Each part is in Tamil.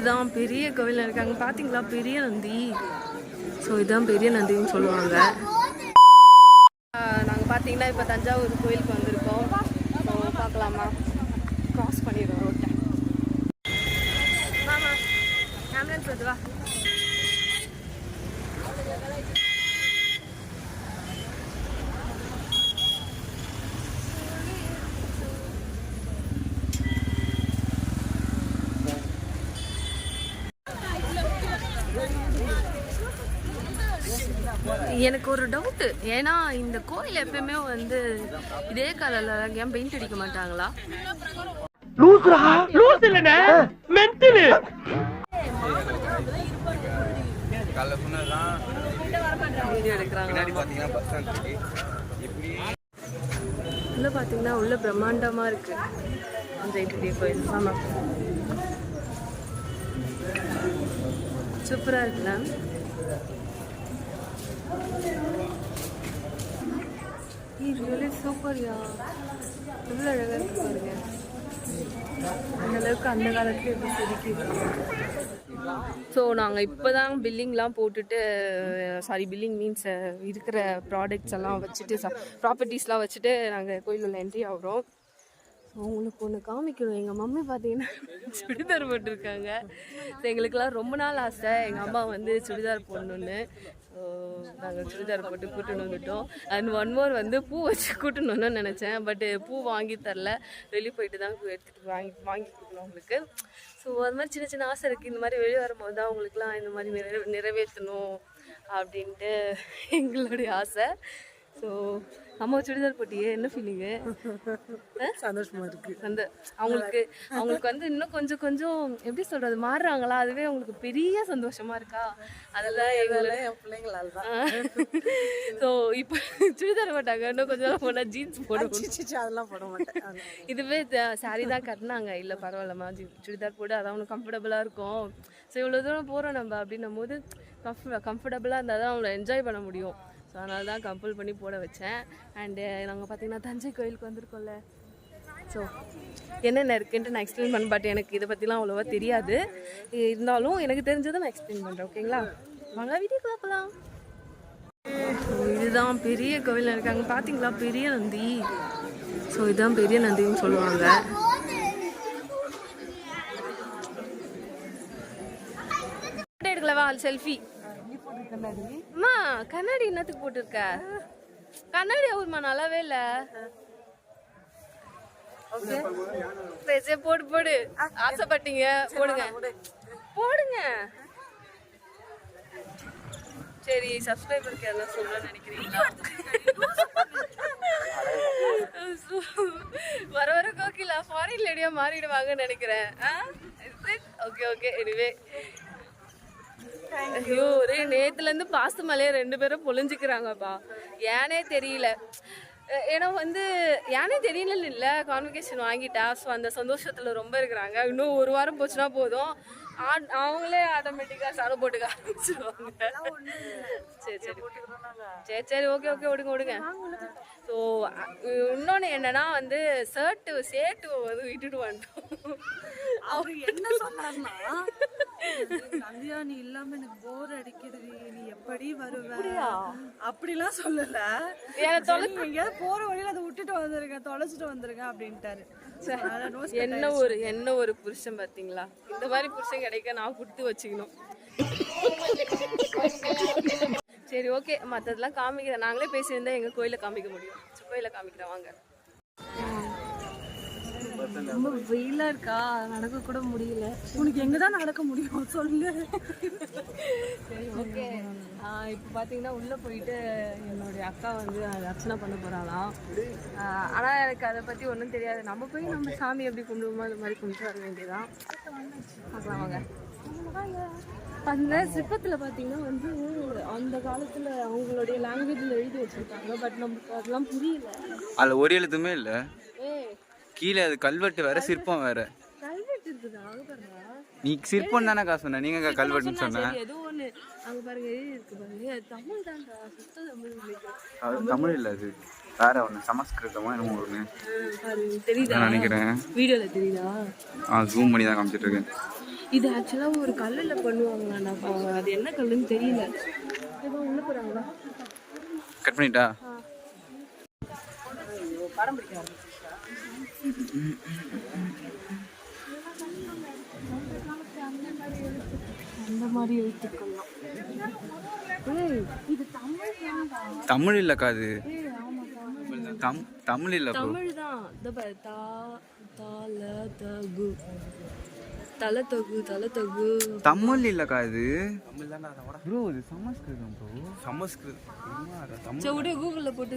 இதுதான் பெரிய கோவில் இருக்காங்க. பார்த்தீங்களா பெரிய நந்தி. ஸோ இதுதான் பெரிய நந்தின்னு சொல்லுவாங்க. நாங்கள் பார்த்தீங்கன்னா இப்போ தஞ்சாவூர் கோயிலுக்கு வந்திருக்கோம். ஸோ பார்க்கலாமா கிராஸ் பண்ணிடுறோம். ரோட்டை ஆமாம் ஆம்புலன்ஸ் வருதுவா எனக்கு ஒரு டவுட்டு ஏன்னா இந்த கோயில் எப்பயுமே வந்து இதே கலர்ல ஏன் பெயிண்ட் அடிக்க மாட்டாங்களா? லூசுரா லூசு இல்லனே மென்டலு காலைல சொன்னதுதான் வீடியோ எடுக்கிறாங்க பின்னாடி பார்த்தீங்கன்னா பஸ் ஸ்டாண்ட் இப்படி உள்ள பார்த்தீங்கன்னா உள்ள பிரம்மாண்டமா இருக்கு. ஜெயிட்டுடைய கோயில். ஆமா. சூப்பரா இருக்குல்ல சூப்பர்யா எவ்வளோ அழகாக இருக்கு பாருங்க அந்த அளவுக்கு அந்த காலத்துல எப்படி செதுக்கி ஸோ நாங்கள் இப்போ தான் பில்லிங்லாம் போட்டுட்டு சாரி பில்லிங் மீன்ஸ் இருக்கிற ப்ராடக்ட்ஸ் எல்லாம் வச்சுட்டு ப்ராப்பர்ட்டிஸ்லாம் வச்சுட்டு நாங்கள் கோயிலில் என்ட்ரி ஆகிறோம். ஸோ உங்களுக்கு ஒன்று காமிக்கணும். எங்கள் மம்மி பார்த்தீங்கன்னா சுடிதார் போட்டிருக்காங்க. ஸோ எங்களுக்கெல்லாம் ரொம்ப நாள் ஆசை. எங்கள் அம்மா வந்து சுடிதார் போடணுன்னு ஸோ நாங்கள் சுடிதார் போட்டு கூட்டுன்னு வந்துட்டோம். அண்ட் ஒன் மோர் வந்து பூ வச்சு கூட்டணும்னு நினச்சேன். பட் பூ வாங்கி தரல. வெளியே போயிட்டு தான் எடுத்துகிட்டு வாங்கி வாங்கி கொடுக்கணும் உங்களுக்கு. ஸோ அது மாதிரி சின்ன சின்ன ஆசை இருக்குது இந்த மாதிரி வெளியே வரும்போது தான் உங்களுக்குலாம் இந்த மாதிரி நிறைவே நிறைவேற்றணும் அப்படின்ட்டு எங்களுடைய ஆசை. ஸோ அம்மா சுடிதார் போட்டியே என்ன ஃபீலிங்கு சந்தோஷமா இருக்கு. அந்த அவங்களுக்கு அவங்களுக்கு வந்து இன்னும் கொஞ்சம் கொஞ்சம் எப்படி சொல்றது மாறுறாங்களா? அதுவே அவங்களுக்கு பெரிய சந்தோஷமா இருக்கா? அதெல்லாம் எங்களை என் பிள்ளைங்களால தான். ஸோ இப்போ சுடிதார் போட்டாங்க. இன்னும் கொஞ்சம் நாள் போனால் ஜீன்ஸ் போடுவோம் அதெல்லாம் போட மாட்டேன். இதுவே சாரி தான் கட்டினாங்க. இல்லை பரவாயில்லம்மா ஜி- சுடிதார் போட்டு அதான் உனக்கு கம்ஃபர்டபுளாக இருக்கும். ஸோ இவ்வளோ தூரம் போகிறோம் நம்ம அப்படின்னும் போது கம்ஃப கம்ஃபர்டபுளாக இருந்தால் தான் அவங்கள என்ஜாய் பண்ண முடியும். ஸோ அதனால தான் கம்பல் பண்ணி போட வச்சேன். அண்டு நாங்கள் பார்த்தீங்கன்னா தஞ்சை கோயிலுக்கு வந்திருக்கோம்ல. ஸோ என்னென்ன இருக்குன்ட்டு நான் எக்ஸ்பிளைன் பண்ண பட் எனக்கு இதை பற்றிலாம் அவ்வளோவா தெரியாது. இருந்தாலும் எனக்கு தெரிஞ்சதை நான் எக்ஸ்பிளைன் பண்ணுறேன் ஓகேங்களா வாங்க வீடியோ பார்க்கலாம் இதுதான் பெரிய கோவில் இருக்காங்க. பார்த்தீங்களா பெரிய நந்தி. ஸோ இதுதான் பெரிய நந்தின்னு சொல்லுவாங்க. எடுக்கலவா? செல்ஃபி அம்மா கண்ணாடி என்னத்துக்கு போட்டிருக்க? கண்ணாடி அவருமா நல்லாவே இல்ல. போடு போடு. ஆசைப்பட்டீங்க போடுங்க. போடுங்க. சரி சப்ஸ்கிரைபருக்கு எல்லாம் சொல்ல நினைக்கிறீங்களா? வர வர கோகிலா ஃபாரின் லேடியா மாறிடுவாங்கன்னு நினைக்கிறேன். ஓகே ஓகே எனிவே ஐயோ ஒரே நேத்துல இருந்து பாச மலைய ரெண்டு பேரும் பொழிஞ்சுக்கிறாங்கப்பா. ஏனே தெரியல. ஏன்னா வந்து ஏனே தெரியல இல்ல. கான்வெகேஷன் வாங்கிட்டா. ஸோ அந்த சந்தோஷத்துல ரொம்ப இருக்கிறாங்க. இன்னும் ஒரு வாரம் போச்சுன்னா போதும். அவங்களே ஆட்டோமேட்டிக்கா சரம் போட்டுக்க ஆரம்பிச்சிருவாங்க. சரி சரி. சரி சரி ஓகே ஓகே விடுங்க விடுங்க. ஸோ இன்னொன்று என்னன்னா வந்து ஷர்ட்டு சேட்டு வந்து விட்டுட்டு வந்துட்டோம். அவரு என்ன சொன்னார்னா நந்தியா நீ இல்லாம எனக்கு போர் அடிக்கிறது நீ எப்படி வருவ? அப்படிலாம் சொல்லல. ஏன்னா தொலை நீ எங்கேயாவது போற வழியில அதை விட்டுட்டு வந்துருங்க தொலைச்சிட்டு வந்துருங்க அப்படின்ட்டாரு. என்ன ஒரு என்ன ஒரு புருஷன் பாத்தீங்களா? இந்த மாதிரி புருஷன் கிடைக்க நான் கொடுத்து வச்சுக்கணும். சரி ஓகே மற்றதெல்லாம் காமிக்கிறேன். நாங்களே பேசியிருந்தா எங்க கோயில காமிக்க முடியும். கோயில காமிக்கிறேன் வாங்க. ரொம்ப வெயிலா இருக்கா? நடக்க கூட முடியல. உனக்கு எங்கதான் நடக்க முடியும் சொல்லு. சரி ஓகே இப்போ பார்த்தீங்கன்னா உள்ளே போயிட்டு என்னுடைய அக்கா வந்து அர்ச்சனை பண்ண போகிறாளாம் ஆனால் எனக்கு அதை பற்றி ஒன்றும் தெரியாது. நம்ம போய் நம்ம சாமி எப்படி கும்பிடுவோமோ அது மாதிரி கும்பிட்டு வர வேண்டியதான் பார்க்கலாம் வாங்க. அந்த சிற்பத்தில் பார்த்தீங்கன்னா வந்து அந்த காலத்தில் அவங்களுடைய லாங்குவேஜில் எழுதி வச்சுருக்காங்க பட் நமக்கு அதெல்லாம் புரியல. அதில் ஒரு எழுத்துமே இல்லை. கீழே அது கல்வெட்டு வேற சிற்பம் வேற. நீ சிற்பம் தானே காசு சொன்ன? நீங்க கல்வெட்டுன்னு சொன்ன ஏதோ ஒன்று அங்கே பாருங்க எழுதி இருக்கு பாருங்க. தமிழ் தான்டா சுத்த தமிழ் இல்லையா அது தமிழ் இல்லை அது வேற ஒன்று சமஸ்கிருதமா என்னமோ பாரு தெரியுதா? நான் நினைக்கிறேன்? வீடியோல தெரியுதா? ஆ ஜூம் பண்ணி தான் காமிச்சிட்டு இருக்கேன். இது ஆக்சுவலாக ஒரு கல்லில் அவங்க அது என்ன கல்லுன்னு தெரியல. ஏதோ உள்ள போகிறாங்களா கட் பண்ணிட்டா? அந்த மாதிரி எழுத்துக்கள்லாம். தமிழ் இல்லக்கா அது. தம் தமிழ் இல்ல தமிழ் தான். தா தல தகு தல தகு தல தகு. தமிழ் இல்லக்கா இது ப்ரோ இது சமஸ்கிருதம் ப்ரோ. சமஸ்கிருதம். சரி விடு கூகுளில் போட்டு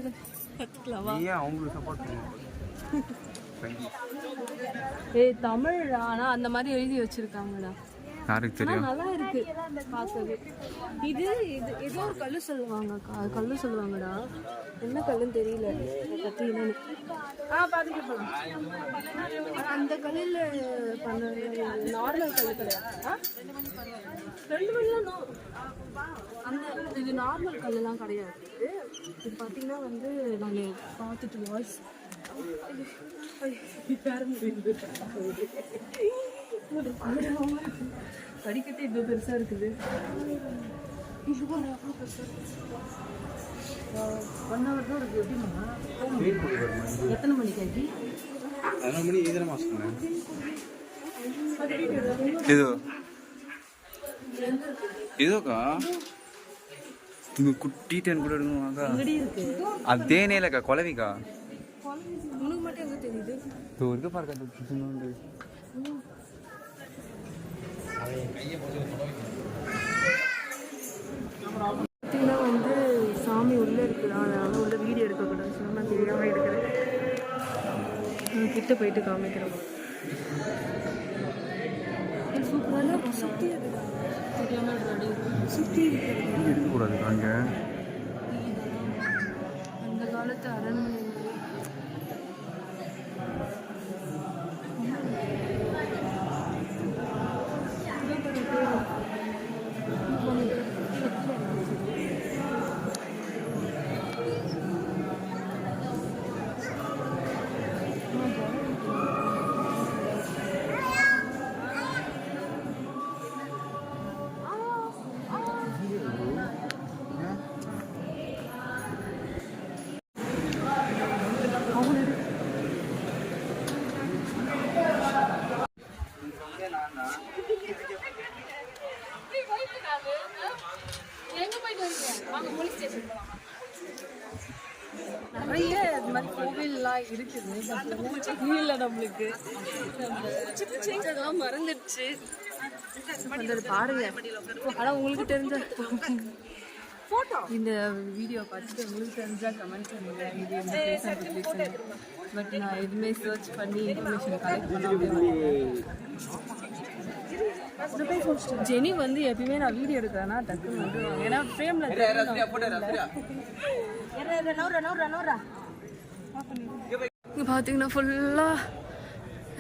கற்றுக்கலாம் ஏன் அவங்களுக்கு சப்போர்ட் ஏய் தமிழ் ஆனா அந்த மாதிரி எழுதி வச்சிருக்காங்கடா. யாருக்கு தெரியும்? நல்லா இருக்கு பார்க்கவே இது இது ஏதோ ஒரு கல்லு சொல்லுவாங்க. க- கல்லு சொல்லுவாங்கடா. என்ன கல்லுன்னு தெரியல. பத்தி என்னன்னு. ஆ அந்த கல்லில் பண்ண நார்மல் கல் கிடையாது. ரெண்டு மணிலாம் அந்த இது நார்மல் கல்லுலாம் கிடையாது. இது பார்த்தீங்கன்னா வந்து நாங்கள் பார்த்துட்டு வாய்ஸ் படிக்கட்டே இவ்வளோ பெருசாக இருக்குது. ஒன் ஹவர் தான் இருக்குது எப்படின்னா எத்தனை மணிக்கு ஆகி பதினொரு மணி இதர மாதம் இது ఇదొక ఇవి కుట్టిటి అని కూడా అడుగు అదేనేలక కొలవిక దూరిగా పడక చూసిందండి பார்த்தீங்கன்னா வந்து சாமி உள்ளே இருக்குதா அதனால உள்ள வீடியோ எடுக்கக்கூடாது சொன்னா நான் தெரியாமல் எடுக்கிறேன் கிட்ட போயிட்டு காமிக்கிறோம் சுற்றி தெரியாமல் சுற்றி இருக்கிறது கோவில்லாம் இருக்குது இல்லை நம்மளுக்கு. அதெல்லாம் மறந்துடுச்சு. அந்த பாருங்க. ஆனா உங்களுக்கு தெரிஞ்ச இந்த வீடியோ பார்த்துட்டு உங்களுக்கு தெரிஞ்சா கமெண்ட் பண்ணுங்க. இது என்ன பட் நான் எதுவுமே சர்ச் பண்ணி இன்ஃபர்மேஷன் கலெக்ட் பண்ண ஜெனி வந்து எப்பயுமே நான் வீடியோ எடுக்கிறேன்னா டக்குன்னு வந்துருவாங்க ஏன்னா ஃப்ரேம்ல இங்கே பார்த்தீங்கன்னா ஃபுல்லாக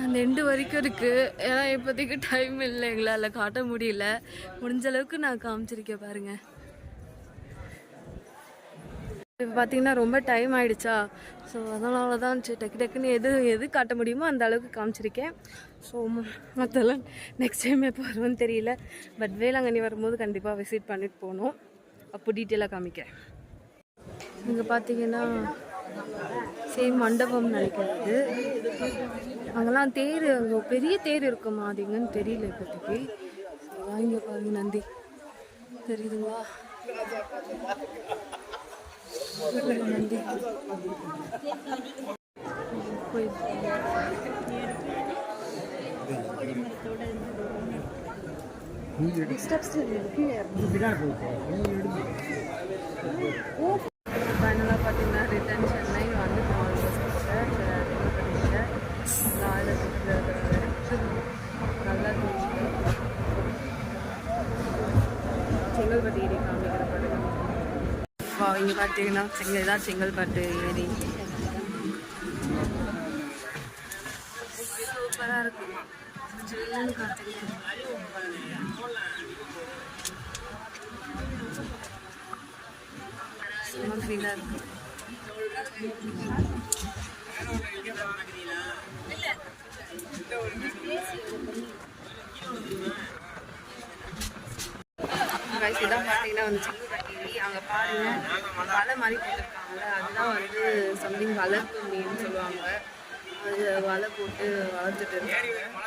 அந்த எண்டு வரைக்கும் இருக்குது ஏன்னா இப்போதைக்கு டைம் இல்லை. எங்களால் காட்ட முடியல. முடிஞ்ச அளவுக்கு நான் காமிச்சிருக்கேன் பாருங்க. இப்போ பார்த்தீங்கன்னா ரொம்ப டைம் ஆயிடுச்சா? ஸோ அதனால தான் சரி டக்கு டக்குன்னு எது எது காட்ட முடியுமோ அந்த அளவுக்கு காமிச்சிருக்கேன். ஸோ மற்றெல்லாம் நெக்ஸ்ட் டைம் எப்போ வரும்னு தெரியல. பட் வேளாங்கண்ணி வரும்போது கண்டிப்பாக விசிட் பண்ணிட்டு போகணும். அப்போ டீட்டெயிலாக காமிக்கிறேன். இங்கே பார்த்தீங்கன்னா சேம் மண்டபம் நினைக்கிறது. அங்கெல்லாம் தேர் அங்கே பெரிய தேர் இருக்குமா அது எங்கன்னு தெரியல இப்போதைக்கு. இங்கே பாருங்க நந்தி. தெரியுதுங்களா? நந்தி. போய் ஃபைனலாக பார்த்தீங்கன்னா ரிட்டர்ன் சென்னை வந்துட்டோம் ஆல்மோஸ்ட் காலை நல்லா தூங்கிட்டு செங்கல்பட்டு ஏரி காமிக்கிற பாருங்க இங்கே பார்த்தீங்கன்னா செங்கல் தான் செங்கல்பட்டு ஏரி சூப்பராக இருக்கும்? ஜில்லுன்னு காத்துக்கிட்டு இருக்கும் இதான் பார்த்தீங்கன்னா வந்துச்சு வலை மாதிரி போட்டிருக்காங்கல்ல அதுதான் வந்து சம்திங் வளர்ப்பு மீன் சொல்லுவாங்க. அது வலை போட்டு வளர்த்துட்டு இருக்காங்க.